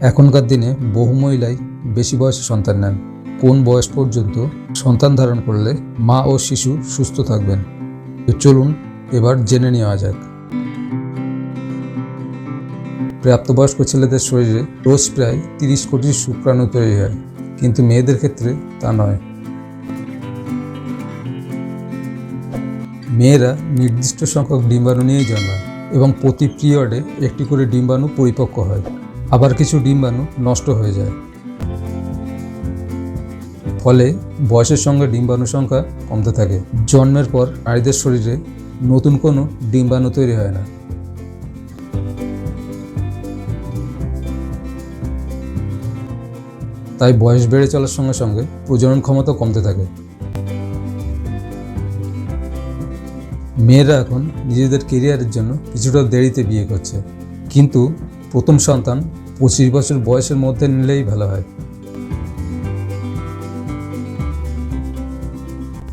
এখনকার দিনে বহু মহিলাই বেশি বয়সে সন্তান নেন। কোন বয়স পর্যন্ত সন্তান ধারণ করলে মা ও শিশু সুস্থ থাকবেন? তো চলুন এবার জেনে নেওয়া যাক। প্রাপ্তবয়স্ক ছেলেদের শরীরে রোজ প্রায় তিরিশ কোটি শুক্রাণু তৈরি হয়, কিন্তু মেয়েদের ক্ষেত্রে তা নয়। মেয়েরা নির্দিষ্ট সংখ্যক ডিম্বাণু নিয়েই জন্মায় এবং প্রতি পিরিয়ডে একটি করে ডিম্বাণু পরিপক্ক হয়। আবার কিছু ডিম্বাণু নষ্ট হয়ে যায়। ফলে বয়সের সঙ্গে ডিম্বাণু সংখ্যা কমতে থাকে। জন্মের পর নারীদের শরীরে নতুন কোনো ডিম্বাণু তৈরি হয় না। তাই বয়স বেড়ে চলার সঙ্গে সঙ্গে প্রজনন ক্ষমতা কমতে থাকে। মেয়েরা এখন নিজেদের কেরিয়ারের জন্য কিছুটা দেরিতে বিয়ে করছে। কিন্তু প্রথম সন্তান পঁচিশ বছর বয়সের মধ্যে নিলেই ভালো হয়।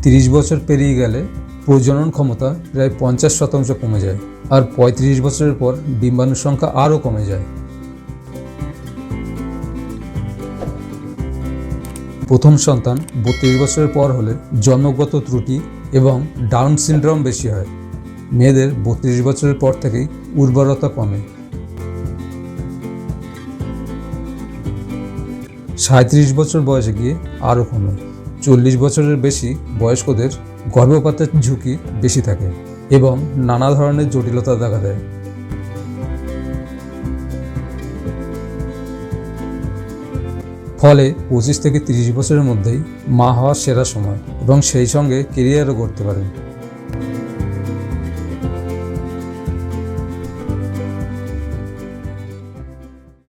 তিরিশ বছর পেরিয়ে গেলে প্রজনন ক্ষমতা প্রায় পঞ্চাশ শতাংশ কমে যায় আর পঁয়ত্রিশ বছরের পর ডিম্বাণুর সংখ্যা আরও কমে যায়। প্রথম সন্তান বত্রিশ বছরের পর হলে জন্মগত ত্রুটি এবং ডাউন সিনড্রোম বেশি হয়। মেয়েদের বত্রিশ বছরের পর থেকেই উর্বরতা কমে। সাঁত্রিশ বছর বয়সে গিয়ে আরও কমে চল্লিশ বছরের বেশি বয়স্কদের গর্ভপাতের ঝুঁকি বেশি থাকে এবং নানা ধরনের জটিলতা দেখা দেয়। ফলে পঁচিশ থেকে তিরিশ বছরের মধ্যেই মা হওয়ার সেরা সময় এবং সেই সঙ্গে কেরিয়ারও করতে পারেন।